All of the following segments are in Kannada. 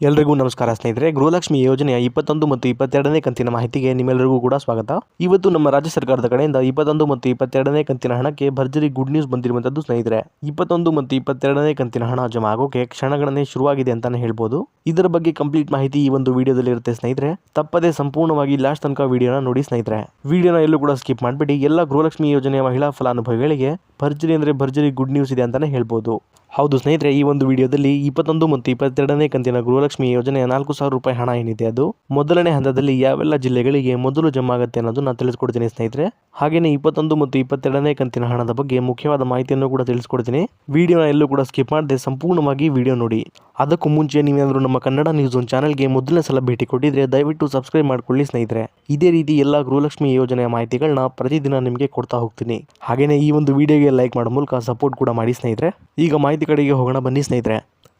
ಎಲ್ರಿಗೂ ನಮಸ್ಕಾರ ಸ್ನೇಹಿತರೆ, ಗೃಹಲಕ್ಷ್ಮಿ ಯೋಜನೆಯ ಇಪ್ಪತ್ತೊಂದು ಮತ್ತು ಇಪ್ಪತ್ತೆರಡನೇ ಕಂತಿನ ಮಾಹಿತಿಗೆ ನಿಮ್ಮೆಲ್ಲರಿಗೂ ಕೂಡ ಸ್ವಾಗತ. ಇವತ್ತು ನಮ್ಮ ರಾಜ್ಯ ಸರ್ಕಾರದ ಕಡೆಯಿಂದ ಇಪ್ಪತ್ತೊಂದು ಮತ್ತು ಇಪ್ಪತ್ತೆರಡನೇ ಕಂತಿನ ಹಣಕ್ಕೆ ಭರ್ಜರಿ ಗುಡ್ ನ್ಯೂಸ್ ಬಂದಿರುವಂತದ್ದು ಸ್ನೇಹಿತರೆ. ಇಪ್ಪತ್ತೊಂದು ಮತ್ತು ಇಪ್ಪತ್ತೆರಡನೇ ಕಂತಿನ ಹಣ ಜಮಾ ಆಗೋಕೆ ಕ್ಷಣಗಣನೆ ಶುರುವಾಗಿದೆ ಅಂತಾನೆ ಹೇಳ್ಬೋದು. ಇದರ ಬಗ್ಗೆ ಕಂಪ್ಲೀಟ್ ಮಾಹಿತಿ ಈ ಒಂದು ವಿಡಿಯೋದಲ್ಲಿ ಇರುತ್ತೆ ಸ್ನೇಹಿತರೆ. ತಪ್ಪದೇ ಸಂಪೂರ್ಣವಾಗಿ ಲಾಸ್ಟ್ ತನಕ ವಿಡಿಯೋನ ನೋಡಿ ಸ್ನೇಹಿತರೆ. ವಿಡಿಯೋನ ಎಲ್ಲೂ ಕೂಡ ಸ್ಕಿಪ್ ಮಾಡಬೇಡಿ. ಎಲ್ಲ ಗೃಹಲಕ್ಷ್ಮಿ ಯೋಜನೆಯ ಮಹಿಳಾ ಫಲಾನುಭವಿಗಳಿಗೆ ಭರ್ಜರಿ ಅಂದ್ರೆ ಭರ್ಜರಿ ಗುಡ್ ನ್ಯೂಸ್ ಇದೆ ಅಂತಾನೆ ಹೇಳ್ಬೋದು. ಹೌದು ಸ್ನೇಹಿತರೆ, ಈ ಒಂದು ವಿಡಿಯೋದಲ್ಲಿ ಇಪ್ಪತ್ತೊಂದು ಮತ್ತು ಇಪ್ಪತ್ತೆರಡನೇ ಕಂತಿನ ಗೃಹಲಕ್ಷ್ಮಿ ಯೋಜನೆಯ ನಾಲ್ಕು ಸಾವಿರ ರೂಪಾಯಿ ಹಣ ಏನಿದೆ ಅದು? ಮೊದಲನೇ ಹಂತದಲ್ಲಿ ಯಾವೆಲ್ಲ ಜಿಲ್ಲೆಗಳಿಗೆ ಮೊದಲು ಜಮಾ ಆಗುತ್ತೆ ನಾನು ತಿಳಿಸ್ಕೊಡ್ತೀನಿ ಸ್ನೇಹಿತರೆ. ಹಾಗೆಯೇ ಇಪ್ಪತ್ತೊಂದು ಮತ್ತು ಇಪ್ಪತ್ತೆರಡನೇ ಕಂತಿನ ಹಣದ ಬಗ್ಗೆ ಮುಖ್ಯವಾದ ಮಾಹಿತಿಯನ್ನು ಕೂಡ ತಿಳಿಸ್ಕೊಡ್ತೀನಿ. ವಿಡಿಯೋನ ಎಲ್ಲೂ ಕೂಡ ಸ್ಕಿಪ್ ಮಾಡದೆ ಸಂಪೂರ್ಣವಾಗಿ ವಿಡಿಯೋ ನೋಡಿ. ಅದಕ್ಕೂ ಮುಂಚೆ ನೀವೇನಾದರೂ ನಮ್ಮ ಕನ್ನಡ ನ್ಯೂಸ್ ಒಂದು ಚಾನಲ್ಗೆ ಮೊದಲನೇ ಸಲ ಭೇಟಿ ಕೊಟ್ಟಿದ್ರೆ ದಯವಿಟ್ಟು ಸಬ್ಸ್ಕ್ರೈಬ್ ಮಾಡ್ಕೊಳ್ಳಿ ಸ್ನೇಹಿತರೆ. ಇದೇ ರೀತಿ ಎಲ್ಲ ಗೃಹಲಕ್ಷ್ಮಿ ಯೋಜನೆಯ ಮಾಹಿತಿಗಳನ್ನ ಪ್ರತಿದಿನ ನಿಮಗೆ ಕೊಡ್ತಾ ಹೋಗ್ತೀನಿ. ಹಾಗೆಯೇ ಈ ಒಂದು ವಿಡಿಯೋಗೆ ಲೈಕ್ ಮಾಡೋ ಮೂಲಕ ಸಪೋರ್ಟ್ ಕೂಡ ಮಾಡಿ ಸ್ನೇಹಿತರೆ. ಈಗ ಮಾಹಿತಿ ಕಡೆಗೆ ಹೋಗೋಣ ಬನ್ನಿ ಸ್ನೇಹಿತರೆ.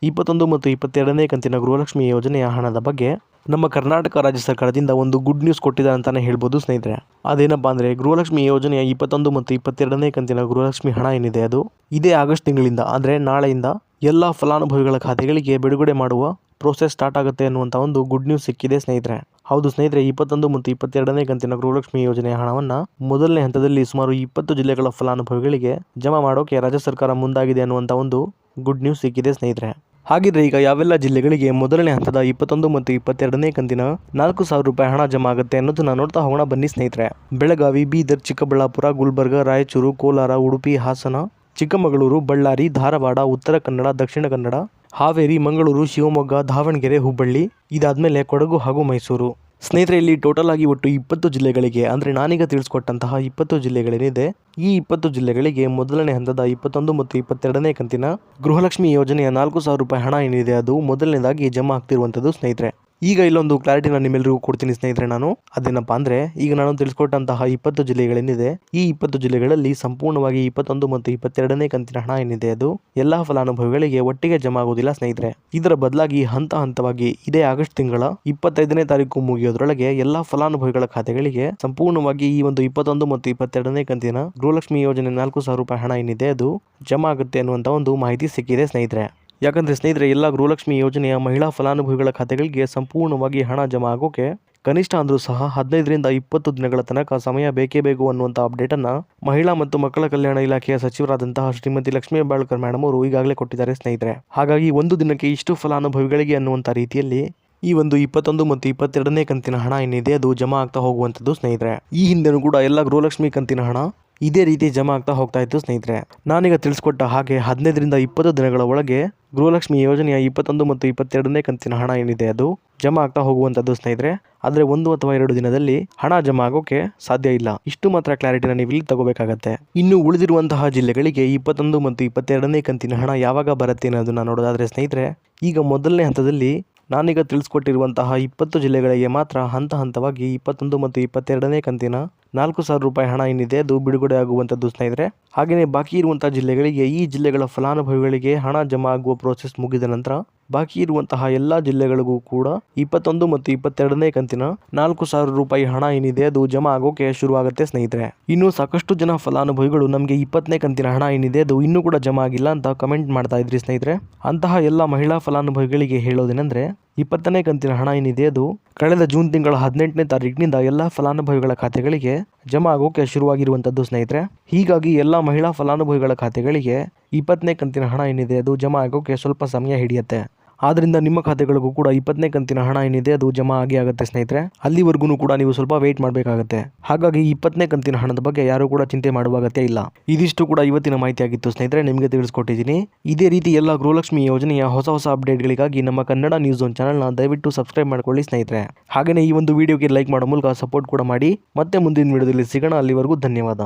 ಇಪ್ಪತ್ತೊಂದು ಮತ್ತು ಇಪ್ಪತ್ತೆರಡನೇ ಕಂತಿನ ಗೃಹಲಕ್ಷ್ಮಿ ಯೋಜನೆಯ ಹಣದ ಬಗ್ಗೆ ನಮ್ಮ ಕರ್ನಾಟಕ ರಾಜ್ಯ ಸರ್ಕಾರದಿಂದ ಒಂದು ಗುಡ್ ನ್ಯೂಸ್ ಕೊಟ್ಟಿದ್ದಾರೆ ಅಂತಲೇ ಹೇಳ್ಬೋದು ಸ್ನೇಹಿತರೆ. ಅದೇನಪ್ಪ ಅಂದರೆ ಗೃಹಲಕ್ಷ್ಮಿ ಯೋಜನೆಯ ಇಪ್ಪತ್ತೊಂದು ಮತ್ತು ಇಪ್ಪತ್ತೆರಡನೇ ಕಂತಿನ ಗೃಹಲಕ್ಷ್ಮಿ ಹಣ ಏನಿದೆ ಅದು? ಇದೇ ಆಗಸ್ಟ್ ತಿಂಗಳಿಂದ, ಅಂದರೆ ನಾಳೆಯಿಂದ ಎಲ್ಲ ಫಲಾನುಭವಿಗಳ ಖಾತೆಗಳಿಗೆ ಬಿಡುಗಡೆ ಮಾಡುವ ಪ್ರೋಸೆಸ್ ಸ್ಟಾರ್ಟ್ ಆಗುತ್ತೆ ಅನ್ನುವಂಥ ಒಂದು ಗುಡ್ ನ್ಯೂಸ್ ಸಿಕ್ಕಿದೆ ಸ್ನೇಹಿತರೆ. ಹೌದು ಸ್ನೇಹಿತರೆ, ಇಪ್ಪತ್ತೊಂದು ಮತ್ತು ಇಪ್ಪತ್ತೆರಡನೇ ಕಂತಿನ ಗೃಹಲಕ್ಷ್ಮಿ ಯೋಜನೆಯ ಹಣವನ್ನು ಮೊದಲನೇ ಹಂತದಲ್ಲಿ ಸುಮಾರು ಇಪ್ಪತ್ತು ಜಿಲ್ಲೆಗಳ ಫಲಾನುಭವಿಗಳಿಗೆ ಜಮಾ ಮಾಡೋಕೆ ರಾಜ್ಯ ಸರ್ಕಾರ ಮುಂದಾಗಿದೆ ಅನ್ನುವಂಥ ಒಂದು ಗುಡ್ ನ್ಯೂಸ್ ಸಿಕ್ಕಿದೆ ಸ್ನೇಹಿತರೆ. ಹಾಗಿದ್ರೆ ಈಗ ಯಾವೆಲ್ಲ ಜಿಲ್ಲೆಗಳಿಗೆ ಮೊದಲನೇ ಹಂತದ ಇಪ್ಪತ್ತೊಂದು ಮತ್ತು ಇಪ್ಪತ್ತೆರಡನೇ ಕಂತಿನ ನಾಲ್ಕು ಸಾವಿರ ರೂಪಾಯಿ ಹಣ ಜಮಾ ಆಗುತ್ತೆ ಅನ್ನೋದನ್ನ ನೋಡ್ತಾ ಹೋಗೋಣ ಬನ್ನಿ ಸ್ನೇಹಿತರೆ. ಬೆಳಗಾವಿ, ಬೀದರ್, ಚಿಕ್ಕಬಳ್ಳಾಪುರ, ಗುಲ್ಬರ್ಗ, ರಾಯಚೂರು, ಕೋಲಾರ, ಉಡುಪಿ, ಹಾಸನ ಚಿಕ್ಕಮಗಳೂರು, ಬಳ್ಳಾರಿ, ಧಾರವಾಡ, ಉತ್ತರ ಕನ್ನಡ, ದಕ್ಷಿಣ ಕನ್ನಡ, ಹಾವೇರಿ, ಮಂಗಳೂರು, ಶಿವಮೊಗ್ಗ, ದಾವಣಗೆರೆ, ಹುಬ್ಬಳ್ಳಿ ಇದಾದಮೇಲೆ ಕೊಡಗು ಹಾಗೂ ಮೈಸೂರು. ಸ್ನೇಹಿತರೆ, ಇಲ್ಲಿ ಟೋಟಲ್ ಆಗಿ ಒಟ್ಟು ಇಪ್ಪತ್ತು ಜಿಲ್ಲೆಗಳಿಗೆ, ಅಂದರೆ ನಾನೀಗ ತಿಳಿಸ್ಕೊಟ್ಟಂತಹ ಇಪ್ಪತ್ತು ಜಿಲ್ಲೆಗಳೇನಿದೆ, ಈ ಇಪ್ಪತ್ತು ಜಿಲ್ಲೆಗಳಿಗೆ ಮೊದಲನೇ ಹಂತದ ಇಪ್ಪತ್ತೊಂದು ಮತ್ತು ಇಪ್ಪತ್ತೆರಡನೇ ಕಂತಿನ ಗೃಹಲಕ್ಷ್ಮಿ ಯೋಜನೆಯ ನಾಲ್ಕು ಸಾವಿರ ರೂಪಾಯಿ ಹಣ ಏನಿದೆ, ಅದು ಮೊದಲನೇದಾಗಿ ಜಮಾ ಆಗ್ತಿರುವಂಥದ್ದು ಸ್ನೇಹಿತರೆ. ಈಗ ಇಲ್ಲೊಂದು ಕ್ಲಾರಿಟಿನ ನಿಮ್ಮೆಲ್ಲರಿಗೂ ಕೊಡ್ತೀನಿ ಸ್ನೇಹಿತರೆ ನಾನು. ಅದೇನಪ್ಪ ಅಂದ್ರೆ, ಈಗ ನಾನು ತಿಳಿಸ್ಕೊಟ್ಟಂತಹ ಇಪ್ಪತ್ತು ಜಿಲ್ಲೆಗಳೇನಿದೆ, ಈ ಇಪ್ಪತ್ತು ಜಿಲ್ಲೆಗಳಲ್ಲಿ ಸಂಪೂರ್ಣವಾಗಿ ಇಪ್ಪತ್ತೊಂದು ಮತ್ತು ಇಪ್ಪತ್ತೆರಡನೇ ಕಂತಿನ ಹಣ ಏನಿದೆ ಅದು? ಎಲ್ಲಾ ಫಲಾನುಭವಿಗಳಿಗೆ ಒಟ್ಟಿಗೆ ಜಮಾ ಆಗುವುದಿಲ್ಲ ಸ್ನೇಹಿತರೆ. ಇದರ ಬದಲಾಗಿ ಹಂತ ಹಂತವಾಗಿ ಇದೇ ಆಗಸ್ಟ್ ತಿಂಗಳ ಇಪ್ಪತ್ತೈದನೇ ತಾರೀಕು ಮುಗಿಯೋದ್ರೊಳಗೆ ಎಲ್ಲಾ ಫಲಾನುಭವಿಗಳ ಖಾತೆಗಳಿಗೆ ಸಂಪೂರ್ಣವಾಗಿ ಈ ಒಂದು ಇಪ್ಪತ್ತೊಂದು ಮತ್ತು ಇಪ್ಪತ್ತೆರಡನೇ ಕಂತಿನ ಗೃಹಲಕ್ಷ್ಮಿ ಯೋಜನೆ ನಾಲ್ಕು ಸಾವಿರ ರೂಪಾಯಿ ಹಣ ಏನಿದೆ ಅದು ಜಮಾ ಆಗುತ್ತೆ ಅನ್ನುವಂತ ಒಂದು ಮಾಹಿತಿ ಸಿಕ್ಕಿದೆ ಸ್ನೇಹಿತರೆ. ಯಾಕಂದ್ರೆ ಸ್ನೇಹಿತರೆ, ಎಲ್ಲ ಗೃಹಲಕ್ಷ್ಮಿ ಯೋಜನೆಯ ಮಹಿಳಾ ಫಲಾನುಭವಿಗಳ ಖಾತೆಗಳಿಗೆ ಸಂಪೂರ್ಣವಾಗಿ ಹಣ ಜಮಾ ಆಗೋಕೆ ಕನಿಷ್ಠ ಅಂದರೂ ಸಹ ಹದಿನೈದರಿಂದ ಇಪ್ಪತ್ತು ದಿನಗಳ ತನಕ ಸಮಯ ಬೇಕೇ ಬೇಕು ಅನ್ನುವಂಥ ಅಪ್ಡೇಟನ್ನು ಮಹಿಳಾ ಮತ್ತು ಮಕ್ಕಳ ಕಲ್ಯಾಣ ಇಲಾಖೆಯ ಸಚಿವರಾದಂತಹ ಶ್ರೀಮತಿ ಲಕ್ಷ್ಮೀ ಬಾಳ್ಕರ್ ಮೇಡಮ್ ಅವರು ಈಗಾಗಲೇ ಕೊಟ್ಟಿದ್ದಾರೆ ಸ್ನೇಹಿತರೆ. ಹಾಗಾಗಿ ಒಂದು ದಿನಕ್ಕೆ ಇಷ್ಟು ಫಲಾನುಭವಿಗಳಿಗೆ ಅನ್ನುವಂಥ ರೀತಿಯಲ್ಲಿ ಈ ಒಂದು ಇಪ್ಪತ್ತೊಂದು ಮತ್ತು ಇಪ್ಪತ್ತೆರಡನೇ ಕಂತಿನ ಹಣ ಏನಿದೆ, ಅದು ಜಮಾ ಆಗ್ತಾ ಹೋಗುವಂಥದ್ದು ಸ್ನೇಹಿತರೆ. ಈ ಹಿಂದೆನೂ ಕೂಡ ಎಲ್ಲ ಗೃಹಲಕ್ಷ್ಮಿ ಕಂತಿನ ಹಣ ಇದೇ ರೀತಿ ಜಮಾ ಆಗ್ತಾ ಹೋಗ್ತಾ ಇತ್ತು ಸ್ನೇಹಿತರೆ. ನಾನೀಗ ತಿಳಿಸ್ಕೊಟ್ಟ ಹಾಗೆ ಹದಿನೈದರಿಂದ ಇಪ್ಪತ್ತು ದಿನಗಳ ಒಳಗೆ ಗೃಹಲಕ್ಷ್ಮಿ ಯೋಜನೆಯ ಇಪ್ಪತ್ತೊಂದು ಮತ್ತು ಇಪ್ಪತ್ತೆರಡನೇ ಕಂತಿನ ಹಣ ಏನಿದೆ ಅದು? ಜಮಾ ಆಗ್ತಾ ಹೋಗುವಂಥದ್ದು ಸ್ನೇಹಿತರೆ, ಆದರೆ ಒಂದು ಅಥವಾ ಎರಡು ದಿನದಲ್ಲಿ ಹಣ ಜಮಾ ಆಗೋಕೆ ಸಾಧ್ಯ ಇಲ್ಲ. ಇಷ್ಟು ಮಾತ್ರ ಕ್ಲಾರಿಟಿನ ನೀವು ಇಲ್ಲಿ ತಗೋಬೇಕಾಗತ್ತೆ. ಇನ್ನು ಉಳಿದಿರುವಂತಹ ಜಿಲ್ಲೆಗಳಿಗೆ ಇಪ್ಪತ್ತೊಂದು ಮತ್ತು ಇಪ್ಪತ್ತೆರಡನೇ ಕಂತಿನ ಹಣ ಯಾವಾಗ ಬರುತ್ತೆ ಅನ್ನೋದನ್ನ ನೋಡೋದಾದ್ರೆ ಸ್ನೇಹಿತರೆ, ಈಗ ಮೊದಲನೇ ಹಂತದಲ್ಲಿ ನಾನೀಗ ತಿಳಿಸ್ಕೊಟ್ಟಿರುವಂತಹ ಇಪ್ಪತ್ತು ಜಿಲ್ಲೆಗಳಿಗೆ ಮಾತ್ರ ಹಂತ ಹಂತವಾಗಿ ಇಪ್ಪತ್ತೊಂದು ಮತ್ತು ಇಪ್ಪತ್ತೆರಡನೇ ಕಂತಿನ ನಾಲ್ಕು ಸಾವಿರ ರೂಪಾಯಿ ಹಣ ಏನಿದೆ ಅದು ಬಿಡುಗಡೆ ಆಗುವಂಥದ್ದು ಸ್ನೇಹಿತರೆ. ಹಾಗೆಯೇ ಬಾಕಿ ಇರುವಂಥ ಜಿಲ್ಲೆಗಳಿಗೆ ಈ ಜಿಲ್ಲೆಗಳ ಫಲಾನುಭವಿಗಳಿಗೆ ಹಣ ಜಮಾ ಆಗುವ ಪ್ರೋಸೆಸ್ ಮುಗಿದ ನಂತರ ಬಾಕಿ ಇರುವಂತಹ ಎಲ್ಲ ಜಿಲ್ಲೆಗಳಿಗೂ ಕೂಡ ಇಪ್ಪತ್ತೊಂದು ಮತ್ತು ಇಪ್ಪತ್ತೆರಡನೇ ಕಂತಿನ ನಾಲ್ಕು ಸಾವಿರ ರೂಪಾಯಿ ಹಣ ಏನಿದೆ, ಅದು ಜಮಾ ಆಗೋಕೆ ಶುರುವಾಗುತ್ತೆ ಸ್ನೇಹಿತರೆ. ಇನ್ನು ಸಾಕಷ್ಟು ಜನ ಫಲಾನುಭವಿಗಳು ನಮಗೆ ಇಪ್ಪತ್ತನೇ ಕಂತಿನ ಹಣ ಏನಿದೆ, ಅದು ಇನ್ನೂ ಕೂಡ ಜಮಾ ಆಗಿಲ್ಲ ಅಂತ ಕಮೆಂಟ್ ಮಾಡ್ತಾ ಇದ್ರಿ ಸ್ನೇಹಿತರೆ. ಅಂತಹ ಎಲ್ಲ ಮಹಿಳಾ ಫಲಾನುಭವಿಗಳಿಗೆ ಹೇಳೋದೇನೆಂದ್ರೆ, ಇಪ್ಪತ್ತನೇ ಕಂತಿನ ಹಣ ಏನಿದೆ, ಅದು ಕಳೆದ ಜೂನ್ ತಿಂಗಳ ಹದಿನೆಂಟನೇ ತಾರೀಕಿನಿಂದ ಎಲ್ಲ ಫಲಾನುಭವಿಗಳ ಖಾತೆಗಳಿಗೆ ಜಮಾ ಆಗೋಕೆ ಶುರುವಾಗಿರುವಂಥದ್ದು ಸ್ನೇಹಿತರೆ. ಹೀಗಾಗಿ ಎಲ್ಲ ಮಹಿಳಾ ಫಲಾನುಭವಿಗಳ ಖಾತೆಗಳಿಗೆ ಇಪ್ಪತ್ತನೇ ಕಂತಿನ ಹಣ ಏನಿದೆ, ಅದು ಜಮಾ ಆಗೋಕೆ ಸ್ವಲ್ಪ ಸಮಯ ಹಿಡಿಯುತ್ತೆ. ಆದ್ರಿಂದ ನಿಮ್ಮ ಖಾತೆಗಳಿಗೂ ಕೂಡ ಇಪ್ಪತ್ತನೇ ಕಂತಿನ ಹಣ ಏನಿದೆ ಅದು ಜಮಾ ಆಗಿ ಆಗುತ್ತೆ ಸ್ನೇಹಿತರೆ. ಅಲ್ಲಿವರೆಗೂ ಕೂಡ ನೀವು ಸ್ವಲ್ಪ ವೇಟ್ ಮಾಡಬೇಕಾಗುತ್ತೆ. ಹಾಗಾಗಿ ಇಪ್ಪತ್ತನೇ ಕಂತಿನ ಹಣದ ಬಗ್ಗೆ ಯಾರು ಕೂಡ ಚಿಂತೆ ಮಾಡುವ ಅಗತ್ಯ ಇಲ್ಲ. ಇದಿಷ್ಟು ಕೂಡ ಇವತ್ತಿನ ಮಾಹಿತಿ ಆಗಿತ್ತು ಸ್ನೇಹಿತರೆ, ನಿಮಗೆ ತಿಳಿಸ್ಕೊಟ್ಟಿದ್ದೀನಿ. ಇದೇ ರೀತಿ ಎಲ್ಲ ಗೃಹಲಕ್ಷ್ಮಿ ಯೋಜನೆಯ ಹೊಸ ಹೊಸ ಅಪ್ಡೇಟ್ಗಳಿಗಾಗಿ ನಮ್ಮ ಕನ್ನಡ ನ್ಯೂಸ್ ಒನ್ ಚಾನಲ್ನ ದಯವಿಟ್ಟು ಸಬ್ಸ್ಕ್ರೈಬ್ ಮಾಡ್ಕೊಳ್ಳಿ ಸ್ನೇಹಿತರೆ. ಹಾಗೆಯೇ ಈ ಒಂದು ವಿಡಿಯೋಗೆ ಲೈಕ್ ಮಾಡೋ ಮೂಲಕ ಸಪೋರ್ಟ್ ಕೂಡ ಮಾಡಿ. ಮತ್ತೆ ಮುಂದಿನ ವಿಡಿಯೋದಲ್ಲಿ ಸಿಗೋಣ. ಅಲ್ಲಿವರೆಗೂ ಧನ್ಯವಾದ.